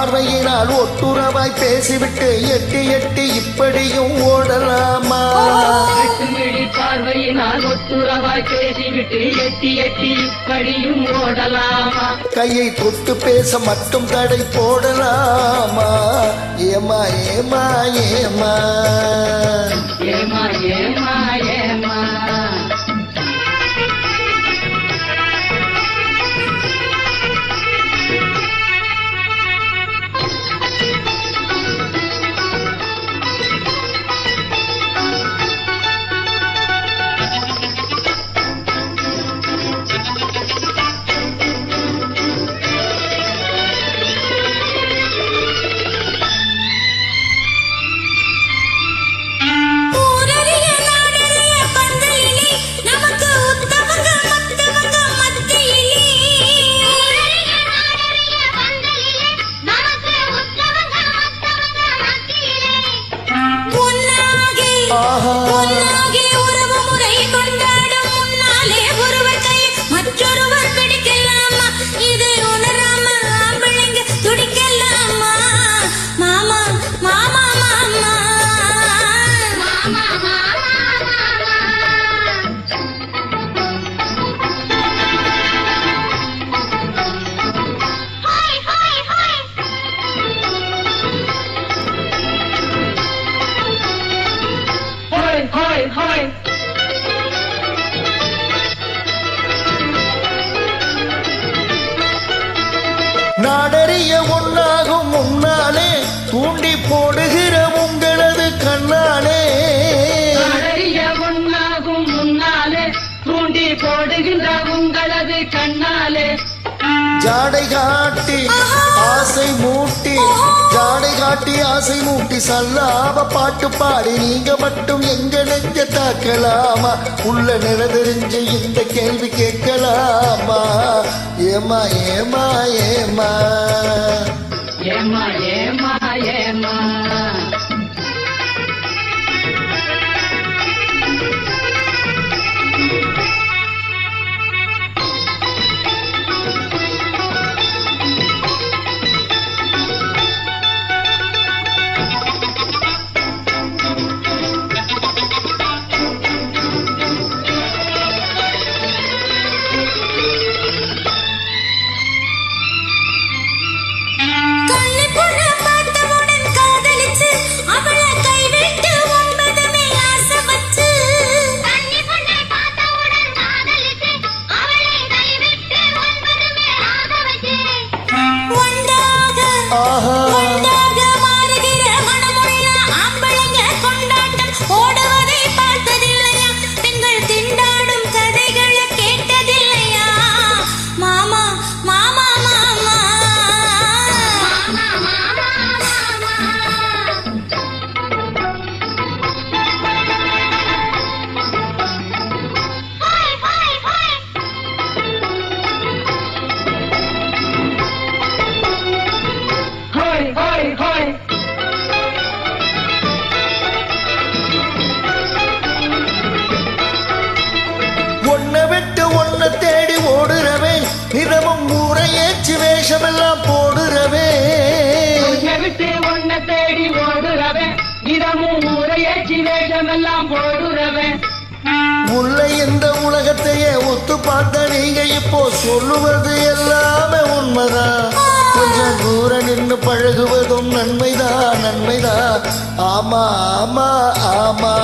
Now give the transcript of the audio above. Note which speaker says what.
Speaker 1: பார்வையினால் ஒட்டுறவாய் பேசிவிட்டு எட்டி எட்டி இப்படியும் ஓடலாமா?
Speaker 2: பார்வையினால் ஒத்துறவாய் பேசிவிட்டு எட்டி எட்டி இப்படியும் ஓடலாமா?
Speaker 1: கையை தொட்டு பேச மட்டும் தடை போடலாமா? ஏமா ஏமா ஏமா
Speaker 2: ஏமா ஏமா ஏமா
Speaker 3: நாடறிய ஒன்றாகும் முன்னாலே
Speaker 1: தூண்டி போடுகிற உங்களது கண்ணாலே.
Speaker 2: அழகிய உண்ணாகும் முன்னாலே தூண்டி போடுகின்ற உங்களது கண்ணாலே.
Speaker 1: ஜாடை காட்டி ஆசை மூட்டி ஜாடை காட்டி ஆசை மூட்டி சல்லாம பாட்டு பாடி நீங்க மட்டும் எங்க நெஞ்ச தாக்கலாமா? உள்ள நில இந்த கேள்வி கேட்கலாமா? ஏமா ஏமா ஏமா
Speaker 2: ஏமா ஏமா ஏமா
Speaker 1: வேஷமெல்லாம் போடுறவே.
Speaker 2: உன்னை தேடி ஓடுறவன் இடமும் முறையேச்சி வேஷமெல்லாம் போடுறவன்
Speaker 1: உள்ள இந்த உலகத்தையே ஒத்து பார்த்த நீங்க இப்போ சொல்லுவது எல்லாமே உண்மைதான். கொஞ்சம் தூரம் நின்னு பழகுவதும் நன்மைதான் நன்மைதான். ஆமா ஆமா ஆமா.